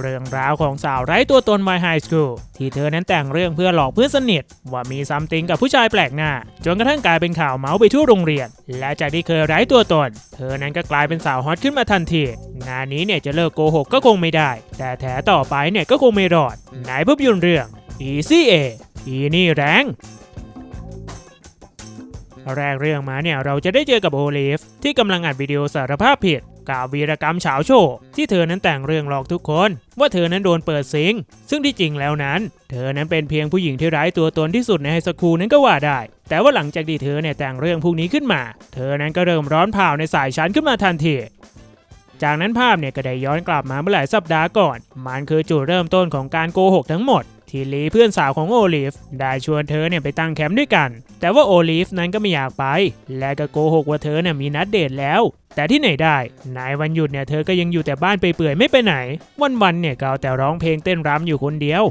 เรื่องราวของสาวไร้ตัวตนวัยไฮสคูลที่เธอนั้นแต่งเรื่องเพื่อหลอกเพื่อนสนิท ว่ามีซัมติงกับผู้ชายแปลกหน้า จนกระทั่งกลายเป็นข่าวเมาส์ไปทั่วโรงเรียน และจากที่เคยไร้ตัวตน เธอนั้นก็กลายเป็นสาวฮอตขึ้นมาทันทีงานนี้เนี่ยจะเลิกโกหกก็คงไม่ได้ แต่แถต่อไปเนี่ยก็คงไม่รอดไหนภาพยนตร์เรื่อง Easy A อีนี่แรงแรกเรื่องมาเนี่ยเราจะได้เจอกับโอลิฟที่กำลังอัดวิดีโอสารภาพผิด กับวีรกรรมเฉาโชว์ที่เธอนั้นแต่งเรื่องหลอกทุกคน ว่าเธอนั้นโดนเปิดซิง ซึ่งที่จริงแล้วนั้น เธอนั้นเป็นเพียงผู้หญิงที่ไร้ตัวตนที่สุดในไฮสคูลนั้นก็ว่าได้ แต่ว่าหลังจากที่เธอเนี่ยแต่งเรื่องพวกนี้ขึ้นมา เธอนั้นก็เริ่มร้อนเผาในสายชั้นขึ้นมาทันที จากนั้นภาพเนี่ยก็ได้ย้อนกลับมาเมื่อหลายสัปดาห์ก่อน มันคือจุดเริ่มต้นของการโกหกทั้งหมด ที่ลีเพื่อนสาวของโอลิฟได้ชวนเธอเนี่ยไปตั้งแคมป์ด้วยกัน แต่ว่าโอลิฟนั้นก็ไม่อยากไป และก็โกหกว่าเธอเนี่ยมีนัดเดทแล้ว แต่ที่ไหนได้นายวันหยุดเนี่ยเธอก็ยังอยู่แต่บ้านไปเปื่อยๆไม่ไปไหน วันๆเนี่ยก็เอาแต่ร้องเพลงเต้นรำอยู่คนเดียว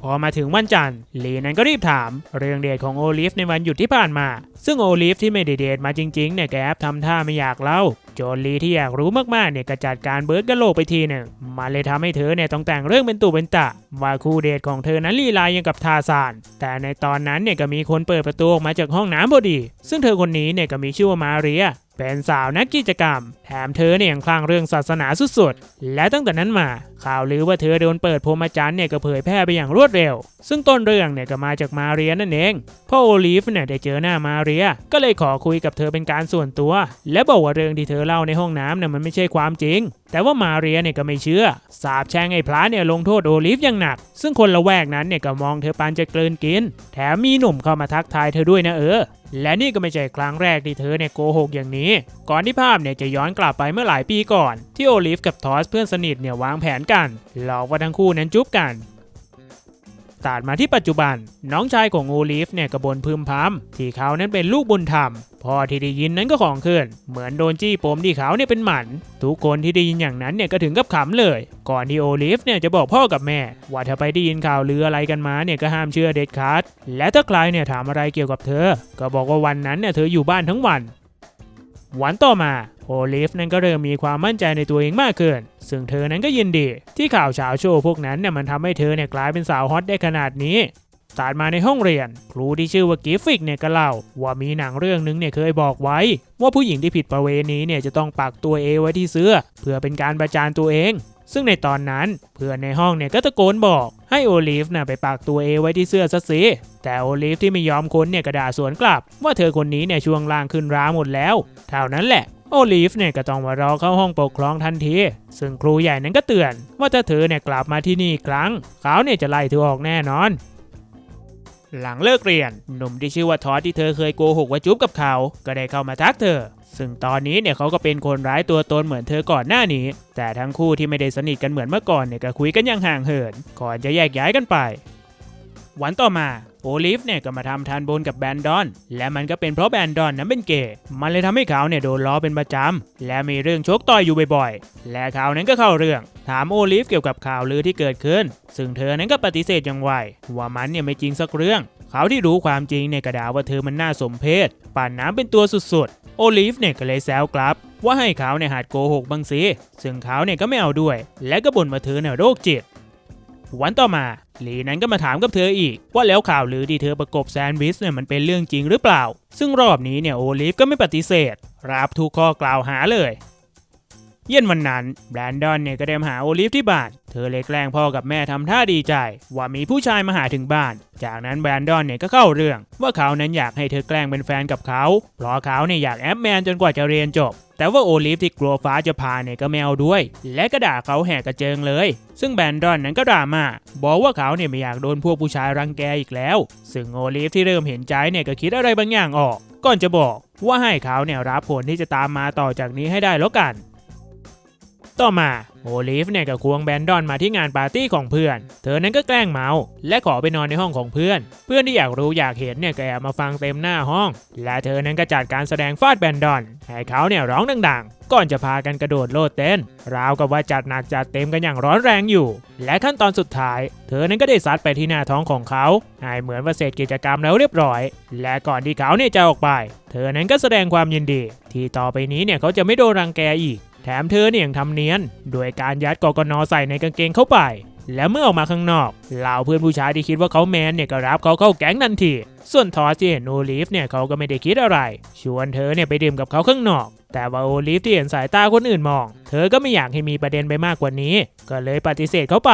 พอมาถึงวันจันทร์ลีนั้นก็รีบถาม เรื่องเดทของโอลิฟในวันหยุดที่ผ่านมา ซึ่งโอลิฟที่ไม่ได้เดทมาจริงๆเนี่ยแกแอบทำท่าไม่อยากเล่าโจนลีที่อยากรู้มากๆเนี่ยก็จัดการเบิร์ดกะโหลกไปทีหนึ่งมันเลยทำให้เธอเนี่ยต้องแต่งเรื่องเป็นตุเป็นตะ ว่าคู่เดทของเธอนั้นลีลายยังกับทาสาน แต่ในตอนนั้นเนี่ยก็มีคนเปิดประตูออกมาจากห้องน้ำพอดี ซึ่งเธอคนนี้เนี่ยก็มีชื่อว่ามาเรียเป็นสาวนักกิจกรรม แถมเธอเนี่ยยังคลั่งเรื่องศาสนาสุดๆ และตั้งแต่นั้นมา ข่าวลือว่าเธอโดนเปิดพรมจรรย์เนี่ยก็เผยแพร่ไปอย่างรวดเร็ว ซึ่งต้นเรื่องเนี่ยก็มาจากมาเรียนั่นเองพ่อโอลิฟเนี่ยได้เจอหน้ามาเรียก็เลยขอคุยกับเธอเป็นการส่วนตัว และบอกว่าเรื่องที่เธอเล่าในห้องน้ำเนี่ยมันไม่ใช่ความจริง แต่ว่ามาเรียเนี่ยก็ไม่เชื่อ สาบแช่งไอ้พระเนี่ยลงโทษโอลิฟอย่างหนัก ซึ่งคนละแวกนั้นเนี่ยก็มองเธอปานจะกลืนกิน แถมมีหนุ่มเข้ามาทักทายเธอด้วยนะเออและนี่ก็ไม่ใช่ครั้งแรกที่เธอเนี่ยโกหกอย่างนี้ ก่อนที่ภาพเนี่ยจะย้อนกลับไปเมื่อหลายปีก่อน ที่โอลิฟกับทอสเพื่อนสนิทเนี่ยวางแผนกันหลอกว่าทั้งคู่นั้นจุ๊บกัน ตัดมาที่ปัจจุบัน น้องชายของโอลิฟเนี่ยกระบนพึมพำที่เขานั้นเป็นลูกบุญธรรมพอที่ได้ยินนั้นก็ของขึ้น เหมือนโดนจี้ปมที่เขาเนี่ยเป็นหมัน ทุกคนที่ได้ยินอย่างนั้นเนี่ยก็ถึงกับขำเลย ก่อนที่โอลิฟเนี่ยจะบอกพ่อกับแม่ ว่าถ้าไปได้ยินข่าวลืออะไรกันมาเนี่ยก็ห้ามเชื่อเด็ดขาดและถ้าใครเนี่ยถามอะไรเกี่ยวกับเธอ ก็บอกว่าวันนั้นเนี่ยเธออยู่บ้านทั้งวัน วันต่อมาโอลิฟนั้นก็เริ่มมีความมั่นใจในตัวเองมากขึ้น ซึ่งเธอนั้นก็ยินดี ที่ข่าวเช้าโชว์พวกนั้นเนี่ยมันทำให้เธอเนี่ยกลายเป็นสาวฮอตได้ขนาดนี้ตัดมาในห้องเรียน ครูที่ชื่อว่ากิฟฟิกเนี่ยก็เล่า ว่ามีหนังเรื่องนึงเนี่ยเคยบอกไว้ ว่าผู้หญิงที่ผิดประเวณีเนี่ยจะต้องปักตัวเอไว้ที่เสื้อ เพื่อเป็นการประจานตัวเอง ซึ่งในตอนนั้นเพื่อนในห้องเนี่ยก็ตะโกนบอกให้โอลิฟน่ะไปปักตัวเอไว้ที่เสื้อซะสิแต่โอลิฟที่ไม่ยอมค้นเนี่ยก็ด่าสวนกลับ ว่าเธอคนนี้เนี่ยช่วงล่างขึ้นร้าหมดแล้วเท่านั้นแหละโอลิฟเนี่ยก็ต้องมารอเข้าห้องปกครองทันที ซึ่งครูใหญ่นั้นก็เตือน ว่าถ้าเธอเนี่ยกลับมาที่นี่อีกครั้ง เขาเนี่ยจะไล่เธอออกแน่นอน หลังเลิกเรียนหนุ่มที่ชื่อว่าทอสที่เธอเคยโกหกว่าจุ๊บกับเขา ก็ได้เข้ามาทักเธอ ซึ่งตอนนี้เนี่ยเขาก็เป็นคนร้ายตัวตนเหมือนเธอก่อนหน้านี้ แต่ทั้งคู่ที่ไม่ได้สนิทกันเหมือนเมื่อก่อนเนี่ยก็คุยกันอย่างห่างเหิน ก่อนจะแยกย้ายกันไป วันต่อมาโอลิฟเนี่ยก็มาทำทานบนกับแบนดอน และมันก็เป็นเพราะแบนดอนนั้นเป็นเกย์มันเลยทำให้เขาเนี่ยโดนล้อเป็นประจำและมีเรื่องชกต่อยอยู่บ่อยๆ และเขานั้นก็เข้าเรื่อง ถามโอลิฟเกี่ยวกับข่าวลือที่เกิดขึ้น ซึ่งเธอนั้นก็ปฏิเสธอย่างไวว่ามันเนี่ยไม่จริงสักเรื่อง เขาที่รู้ความจริงเนี่ยก็ด่าว่าเธอมันน่าสมเพชปั่นน้ำเป็นตัวสุดๆ โอลิฟเนี่ยก็เลยแซวกลับ ว่าให้เขาเนี่ยหัดโกหกบางสิซึ่งเขาเนี่ยก็ไม่เอาด้วย และก็บ่นว่าเธอเนี่ยโรคจิต วันต่อมาลีนั้นก็มาถามกับเธออีก ว่าแล้วข่าวลือที่เธอประกบแซนด์วิชเนี่ยมันเป็นเรื่องจริงหรือเปล่า ซึ่งรอบนี้เนี่ยโอลิฟก็ไม่ปฏิเสธ รับทุกข้อกล่าวหาเลย เย็นวันนั้นแบรนดอนเนี่ยก็เดินหาโอลิฟที่บ้าน เธอเลยแกล้งพ่อกับแม่ทำท่าดีใจ ว่ามีผู้ชายมาหาถึงบ้าน จากนั้นแบรนดอนเนี่ยก็เข้าเรื่อง ว่าเขานั้นอยากให้เธอแกล้งเป็นแฟนกับเขาเพราะเขาเนี่ยอยากแอปแมนจนกว่าจะเรียนจบ แต่ว่าโอลิฟที่กลัวฟ้าจะพาเนี่ยก็ไม่เอาด้วย และก็ด่าเขาแหกกระเจิงเลย ซึ่งแบรนดอนนั้นก็ด่ามาบอกว่าเขาเนี่ยไม่อยากโดนพวกผู้ชายรังแกอีกแล้ว ซึ่งโอลิฟที่เริ่มเห็นใจเนี่ยก็คิดอะไรบางอย่างออก ก่อนจะบอกว่าให้เขาเนี่ยรับผลที่จะตามมาต่อจากนี้ให้ได้แล้วกัน ต่อมาโอลิฟเนี่ยก็ควงแบนดอนมาที่งานปาร์ตี้ของเพื่อน เธอนั้นก็แกล้งเมา และขอไปนอนในห้องของเพื่อน เพื่อนที่อยากรู้อยากเห็นเนี่ยก็แอบมาฟังเต็มหน้าห้อง และเธอนั้นก็จัดการแสดงฟาดแบนดอน ให้เขาเนี่ยร้องดังๆ ก่อนจะพากันกระโดดโลดเต้น ราวกับว่าจัดหนักจัดเต็มกันอย่างร้อนแรงอยู่ และขั้นตอนสุดท้าย เธอนั้นก็ได้ซัดไปที่หน้าท้องของเขาให้เหมือนว่าเสร็จกิจกรรมแล้วเรียบร้อย และก่อนที่เขาเนี่ยจะออกไป เธอนั้นก็แสดงความยินดี ที่ต่อไปนี้เนี่ยเขาจะไม่โดนรังแกอีก แถมเธอเนี่ยยังทำเนียน โดยการยัดกกนใส่ในกางเกงเข้าไป และเมื่อออกมาข้างนอกเหล่าเพื่อนผู้ชายที่คิดว่าเขาแมนเนี่ยก็รับเขาเข้าแก๊งทันที ส่วนทอสที่เห็นโอลิฟเนี่ยเขาก็ไม่ได้คิดอะไร ชวนเธอเนี่ยไปดื่มกับเขาข้างนอก แต่ว่าโอลิฟที่เห็นสายตาคนอื่นมอง เธอก็ไม่อยากให้มีประเด็นไปมากกว่านี้ ก็เลยปฏิเสธเขาไป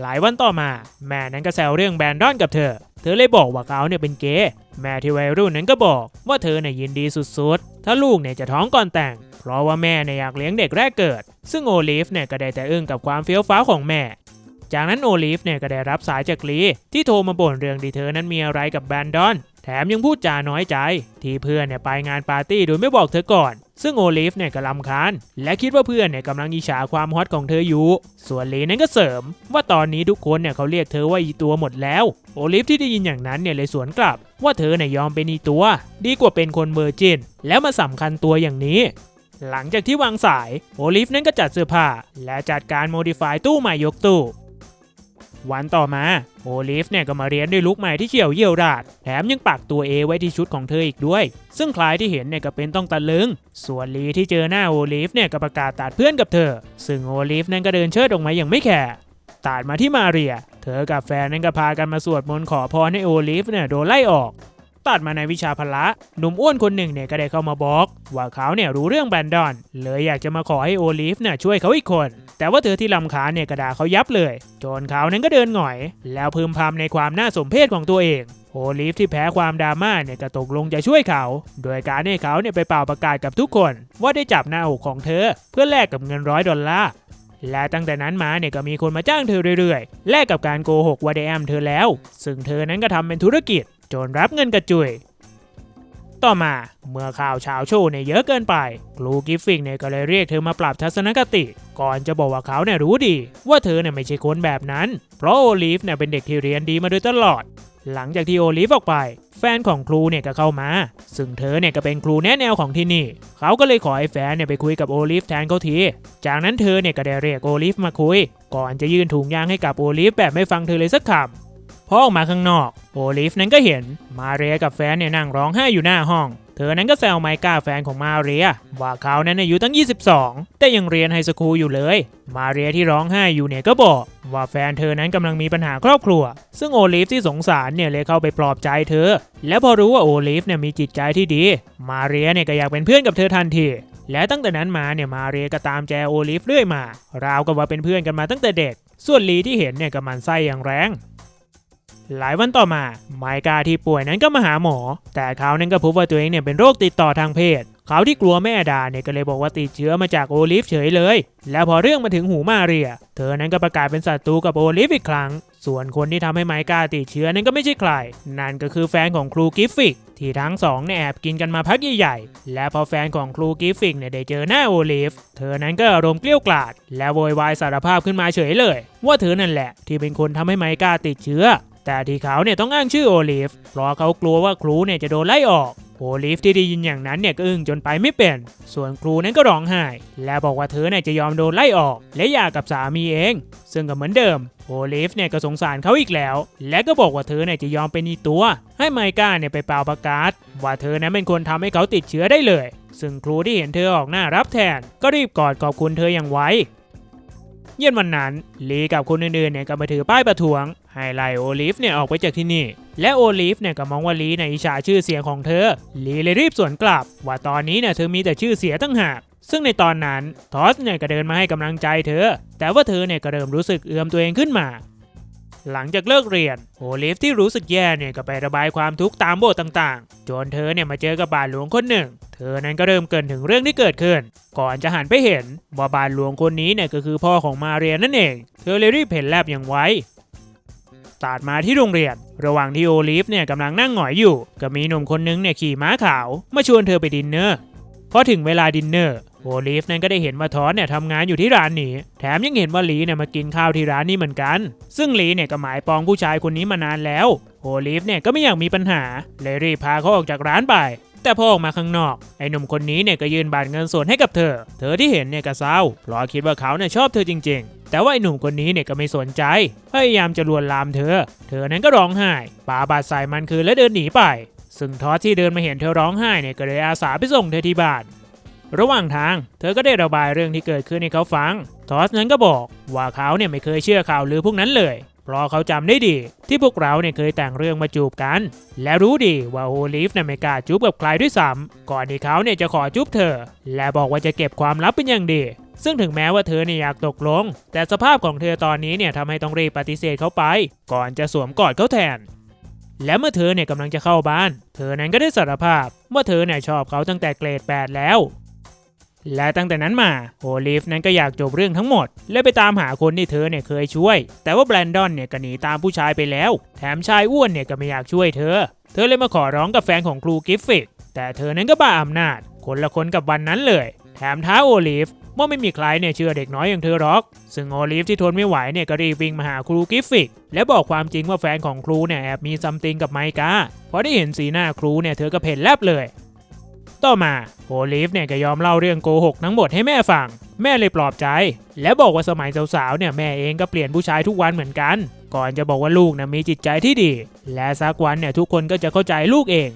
หลายวันต่อมา แม่นั้นก็แซวเรื่องแบรนดอนกับเธอ เธอเลยบอกว่าเขาเนี่ยเป็นเกย์แม่ที่วัยรุ่นนั้นก็บอกว่าเธอเนี่ยยินดีสุดๆ ถ้าลูกเนี่ยจะท้องก่อนแต่ง เพราะว่าแม่เนี่ยอยากเลี้ยงเด็กแรกเกิด ซึ่งโอลิฟเนี่ยก็ได้แต่อึ้งกับความเฟี้ยวฟ้าของแม่ จากนั้นโอลิฟเนี่ยก็ได้รับสายจากลีที่โทรมาบ่นเรื่องที่เธอนั้นมีอะไรกับแบรนดอน แถมยังพูดจาน้อยใจ ที่เพื่อนเนี่ยไปงานปาร์ตี้โดยไม่บอกเธอก่อน ซึ่งโอลิฟเนี่ยก็ลำคาญและคิดว่าเพื่อนเนี่ยกำลังอิจฉาความฮอตของเธออยู่ ส่วนลีนั้นก็เสริม ว่าตอนนี้ทุกคนเนี่ยเขาเรียกเธอว่าอีตัวหมดแล้ว โอลิฟที่ได้ยินอย่างนั้นเนี่ยเลยสวนกลับว่าเธอเนี่ยยอมเป็นอีตัว ดีกว่าเป็นคนเวอร์จินแล้วมาสำคัญตัวอย่างนี้ หลังจากที่วางสายโอลิฟนั้นก็จัดเสื้อผ้า และจัดการโมดิฟายตู้ใหม่ยกตู้ วันต่อมาโอลิฟเนี่ยก็มาเรียนด้วยลุคใหม่ที่เฉียวเยี่ยวราด แถมยังปักตัวเอไว้ที่ชุดของเธออีกด้วย ซึ่งคลายที่เห็นเนี่ยก็เป็นต้องตะลึง ส่วนลีที่เจอหน้าโอลิฟเนี่ยก็ประกาศตัดเพื่อนกับเธอ ซึ่งโอลิฟนั่นก็เดินเชิดออกมาอย่างไม่แคร์ตัดมาที่มาเรีย เธอกับแฟนนั้นก็พากันมาสวดมนต์ขอพรให้โอลิฟเนี่ยโดนไล่ออก ตัดมาในวิชาพละหนุ่มอ้วนคนหนึ่งเนี่ยก็ได้เข้ามาบอก ว่าเขาเนี่ยรู้เรื่องแบรนดอน เลยอยากจะมาขอให้โอลิฟเนี่ยช่วยเขาอีกคน แต่ว่าเธอที่ลำคาเนี่ยกระดาเขายับเลย จนเขานั้นก็เดินหงอย แล้วพึมพำในความน่าสมเพชของตัวเองโอลิฟที่แพ้ความดราม่าเนี่ยก็ตกลงจะช่วยเขา โดยการให้เขาเนี่ยไปเป่าประกาศกับทุกคน ว่าได้จับหน้าอกของเธอ เพื่อแลกกับเงินร้อยดอลลาร์และตั้งแต่นั้นมาเนี่ยก็มีคนมาจ้างเธอเรื่อยๆ แลกกับการโกหกว่าได้แอมเธอแล้ว ซึ่งเธอนั้นก็ทำเป็นธุรกิจ จนรับเงินกระจุย ต่อมาเมื่อข่าวเช้าโชว์เนี่ยเยอะเกินไป ครูกิฟฟิงเนี่ยก็เลยเรียกเธอมาปรับทัศนคติ ก่อนจะบอกว่าเขาเนี่ยรู้ดี ว่าเธอเนี่ยไม่ใช่คนแบบนั้น เพราะโอลิฟเนี่ยเป็นเด็กที่เรียนดีมาโดยตลอด หลังจากที่โอลิฟออกไป แฟนของครูเนี่ยก็เข้ามา ซึ่งเธอเนี่ยก็เป็นครูแนะแนวของที่นี่ เขาก็เลยขอให้แฟนเนี่ยไปคุยกับโอลิฟแทนเขาที จากนั้นเธอเนี่ยก็ได้เรียกโอลิฟมาคุย ก่อนจะยื่นถุงยางให้กับโอลิฟแบบไม่ฟังเธอเลยสักคำ พอออกมาข้างนอก โอลิฟนั้นก็เห็นมาเรียกับแฟนเนี่ยนั่งร้องไห้อยู่หน้าห้อง เธอนั้นก็แซวไมก้าแฟนของมาเรีย ว่าเขานั้นอายุตั้ง 22 แต่ยังเรียนไฮสคูลอยู่เลย มาเรียที่ร้องไห้อยู่เนี่ยก็บอกว่าแฟนเธอนั้นกำลังมีปัญหาครอบครัว ซึ่งโอลิฟที่สงสารเนี่ยเลยเข้าไปปลอบใจเธอ และพอรู้ว่าโอลิฟเนี่ยมีจิตใจที่ดี มาเรียเนี่ยก็อยากเป็นเพื่อนกับเธอทันทีและตั้งแต่นั้นมาเนี่ยมาเรียก็ตามแจโอลิฟเรื่อยมา ราวกับว่าเป็นเพื่อนกันมาตั้งแต่เด็ก ส่วนลีที่เห็นเนี่ยก็มันไส้อย่างแรง หลายวันต่อมา ไมกาที่ป่วยนั้นก็มาหาหมอ แต่เขานั้นก็พบว่าตัวเองเนี่ยเป็นโรคติดต่อทางเพศ เขาที่กลัวแม่ด่าเนี่ยก็เลยบอกว่าติดเชื้อมาจากโอลิฟเฉยเลย แล้วพอเรื่องมาถึงหูมาเรีย เธอนั้นก็ประกาศเป็นศัตรูกับโอลิฟอีกครั้ง ส่วนคนที่ทำให้ไมกาติดเชื้อนั้นก็ไม่ใช่ใคร นั่นก็คือแฟนของครูกิฟฟิกที่ทั้งสองเนี่ยแอบกินกันมาพักใหญ่ๆ และพอแฟนของครูกิฟฟิกเนี่ยได้เจอหน้าโอลิฟ เธอนั้นก็อารมณ์เกลี้ยวกล่อด และโวยวายสารภาพขึ้นมาเฉยเลย ว่าเธอนั่นแหละที่เป็นคนทำให้ไมกาติดเชื้อ แต่ที่เขาเนี่ยต้องอ้างชื่อโอลิฟเพราะเขากลัวว่าครูเนี่ยจะโดนไล่ออกโอลิฟที่ได้ยินอย่างนั้นเนี่ยก็อึ้งจนไปไม่เป็น ส่วนครูนั้นก็ร้องไห้ และบอกว่าเธอเนี่ยจะยอมโดนไล่ออก และหย่ากับสามีเอง ซึ่งก็เหมือนเดิมโอลิฟเนี่ยก็สงสารเขาอีกแล้ว และก็บอกว่าเธอเนี่ยจะยอมเป็นอีตัว ให้ไมก้าเนี่ยไปเป่าประกาศ ว่าเธอนั้นเป็นคนทำให้เขาติดเชื้อได้เลย ซึ่งครูที่เห็นเธอออกหน้ารับแทน ก็รีบกอดขอบคุณเธออย่างไว เย็นวันนั้นลีกับคนอื่นๆเนี่ยก็มาถือป้ายประท้วงให้ไล่โอลิฟเนี่ยออกไปจากที่นี่ และโอลิฟเนี่ยก็มองว่าลีในอิจฉาชื่อเสียงของเธอลีเลยรีบสวนกลับ ว่าตอนนี้เนี่ยเธอมีแต่ชื่อเสียตั้งหากซึ่งในตอนนั้นทอสเนี่ยก็เดินมาให้กำลังใจเธอ แต่ว่าเธอเนี่ยก็เริ่มรู้สึกเอือมตัวเองขึ้นมา หลังจากเลิกเรียนโอลิฟที่รู้สึกแย่เนี่ยก็ไประบายความทุกข์ตามโบสถ์ต่างๆ จนเธอเนี่ยมาเจอกับบาทหลวงคนหนึ่ง เธอนั้นก็เริ่มเกินถึงเรื่องที่เกิดขึ้น ก่อนจะหันไปเห็นว่าบาทหลวงคนนี้เนี่ยก็คือพ่อของมาเรียนั่นเอง เธอเลยรีบเห็นแลบอย่างไวตัดมาที่โรงเรียน ระหว่างที่โอลิฟเนี่ยกำลังนั่งหงอยอยู่ ก็มีหนุ่มคนนึงเนี่ยขี่ม้าขาว มาชวนเธอไปดินเนอร์พอถึงเวลาดินเนอร์ โอลิฟนั้นก็ได้เห็นว่าทอสเนี่ยทำงานอยู่ที่ร้านนี้ แถมยังเห็นว่าลีเนี่ยมากินข้าวที่ร้านนี้เหมือนกัน ซึ่งลีเนี่ยก็หมายปองผู้ชายคนนี้มานานแล้วโอลิฟเนี่ยก็ไม่อยากมีปัญหาเลยรีบพาเขาออกจากร้านไปแต่พอออกมาข้างนอก ไอ้หนุ่มคนนี้เนี่ยก็ยืนบาทเงินสดให้กับเธอ เธอที่เห็นเนี่ยก็เศร้าเพราะคิดว่าเขาเนี่ยชอบเธอจริง ๆ แต่ว่าไอ้หนุ่มคนนี้เนี่ยก็ไม่สนใจ พยายามจะลวนลามเธอ เธอนั้นก็ร้องไห้ปาบาดใส่มันคืนและเดินหนีไป ซึ่งทอสที่เดินมาเห็นเธอร้องไห้เนี่ยก็เลยอาสาไปส่งเธอที่บ้าน ระหว่างทาง เธอก็ได้ระบายเรื่องที่เกิดขึ้นให้เขาฟัง ทอสนั้นก็บอกว่าเขาเนี่ยไม่เคยเชื่อข่าวลือพวกนั้นเลย เพราะเขาจำได้ดี ที่พวกเราเนี่ยเคยแต่งเรื่องมาจูบกัน และรู้ดีว่าโอลิฟเนี่ยไม่กล้าจูบกับใครด้วยซ้ำก่อนที่เขาเนี่ยจะขอจูบเธอ และบอกว่าจะเก็บความลับเป็นอย่างดีซึ่งถึงแม้ว่าเธอเนี่ยอยากตกลง แต่สภาพของเธอตอนนี้เนี่ยทำให้ต้องรีบปฏิเสธเขาไป ก่อนจะสวมกอดเขาแทน และเมื่อเธอเนี่ยกำลังจะเข้าบ้าน เธอนั้นก็ได้สารภาพว่าเธอเนี่ยชอบเขาตั้งแต่เกรด 8 แล้ว และตั้งแต่นั้นมาโอลิฟนั้นก็อยากจบเรื่องทั้งหมด และไปตามหาคนที่เธอเนี่ยเคยช่วย แต่ว่าแบรนดอนเนี่ยก็หนีตามผู้ชายไปแล้ว แถมชายอ้วนเนี่ยก็ไม่อยากช่วยเธอ เธอเลยมาขอร้องกับแฟนของครูกิฟฟิกแต่เธอนั้นก็บ้าอำนาจ คนละคนกับวันนั้นเลย แถมท้าโอลิฟว่าไม่มีใครเนี่ยเชื่อเด็กน้อยอย่างเธอหรอก ซึ่งโอลิฟที่ทนไม่ไหวเนี่ยก็รีบวิ่งมาหาครูกิฟฟิก และบอกความจริงว่าแฟนของครูเนี่ยแอบมีซัมติงกับไมกาพอได้เห็นสีหน้าครูเนี่ยเธอก็เพ่นแลบเลย ต่อมาโอลิฟเนี่ยก็ยอมเล่าเรื่องโกหกทั้งหมดให้แม่ฟัง แม่เลยปลอบใจ และบอกว่าสมัยสาวๆเนี่ยแม่เองก็เปลี่ยนผู้ชายทุกวันเหมือนกัน ก่อนจะบอกว่าลูกนะมีจิตใจที่ดี และสักวันเนี่ยทุกคนก็จะเข้าใจลูกเอง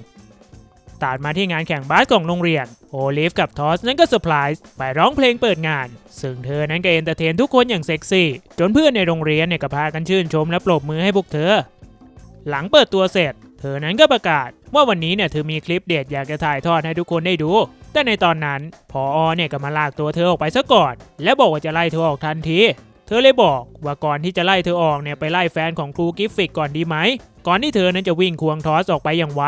ตัดมาที่งานแข่งบาสของโรงเรียน โอลิฟกับทอสนั้นก็เซอร์ไพรส์ไปร้องเพลงเปิดงาน ซึ่งเธอนั้นก็เอนเตอร์เทนทุกคนอย่างเซ็กซี่ จนเพื่อนในโรงเรียนเนี่ยก็พากันชื่นชมและปรบมือให้พวกเธอ หลังเปิดตัวเสร็จ เธอนั้นก็ประกาศว่าวันนี้เนี่ยเธอมีคลิปเด็ดอยากจะถ่ายทอดให้ทุกคนได้ดู แต่ในตอนนั้นพออเนี่ยก็มาลากตัวเธอออกไปซะก่อน และบอกว่าจะไล่เธอออกทันทีเธอเลยบอกว่าก่อนที่จะไล่เธอออกเนี่ยไปไล่แฟนของครูกิฟฟิกก่อนดีไหม ก่อนที่เธอนั้นจะวิ่งควงทอสออกไปอย่างไว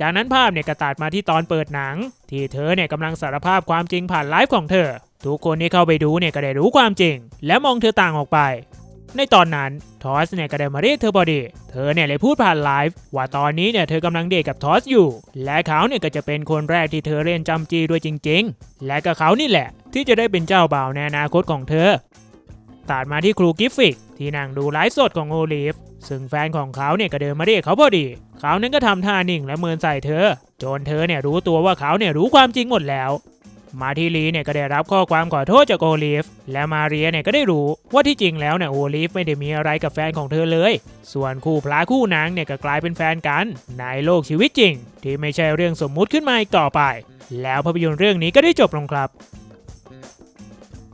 จากนั้นภาพเนี่ยก็ตัดมาที่ตอนเปิดหนัง ที่เธอเนี่ยกำลังสารภาพความจริงผ่านไลฟ์ของเธอ ทุกคนที่เข้าไปดูเนี่ยก็ได้รู้ความจริง และมองเธอต่างออกไป ในตอนนั้นทอสเนี่ยก็ได้มาเรียกเธอพอดี เธอเนี่ยเลยพูดผ่านไลฟ์ว่าตอนนี้เนี่ยเธอกำลังเดทกับทอสอยู่ และเขาเนี่ยก็จะเป็นคนแรกที่เธอเรียนจำจีด้วยจริง ๆ และก็เขานี่แหละ ที่จะได้เป็นเจ้าบ่าวในอนาคตของเธอตัดมาที่ครูกิฟฟิกที่นั่งดูไลฟ์สดของโอลิฟซึ่งแฟนของเขาเนี่ยก็เดินมาเรียกเขาพอดี เขานั้นก็ทำท่านิ่งและเมินใส่เธอ จนเธอเนี่ยรู้ตัวว่าเขาเนี่ยรู้ความจริงหมดแล้ว มาที่ลีเนี่ยก็ได้รับข้อความขอโทษจากโอลิฟ และมาเรียเนี่ยก็ได้รู้ว่าที่จริงแล้วเนี่ยโอลิฟไม่ได้มีอะไรกับแฟนของเธอเลย ส่วนคู่พระคู่นางเนี่ยก็กลายเป็นแฟนกัน ในโลกชีวิตจริง ที่ไม่ใช่เรื่องสมมุติขึ้นมาอีกต่อไป แล้วภาพยนตร์เรื่องนี้ก็ได้จบลงครับ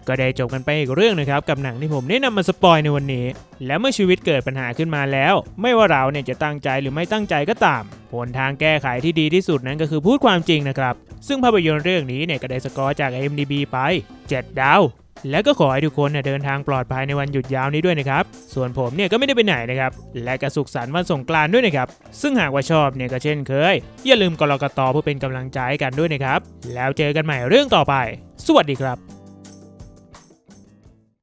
ก็ได้จบกันไปอีกเรื่องนะครับกับหนังที่ผมได้นำมาสปอยในวันนี้ และเมื่อชีวิตเกิดปัญหาขึ้นมาแล้ว ไม่ว่าเราเนี่ยจะตั้งใจหรือไม่ตั้งใจก็ตามผลทางแก้ไขที่ดีที่สุดนั้นก็คือพูดความจริงนะครับ ซึ่งภาพยนตร์เรื่องนี้เนี่ยก็ได้สกอร์จาก IMDb ไป 7 ดาว และก็ขอให้ทุกคนเดินทางปลอดภัยในวันหยุดยาวนี้ด้วยนะครับ ส่วนผมเนี่ยก็ไม่ได้ไปไหนนะครับ และก็สุขสันต์วันสงกรานต์ด้วยนะครับ ซึ่งหากว่าชอบเนี่ยก็เช่นเคย อย่าลืมกรกตเพื่อเป็นกำลังใจให้กันด้วยนะครับ แล้วเจอกันใหม่เรื่องต่อไป สวัสดีครับ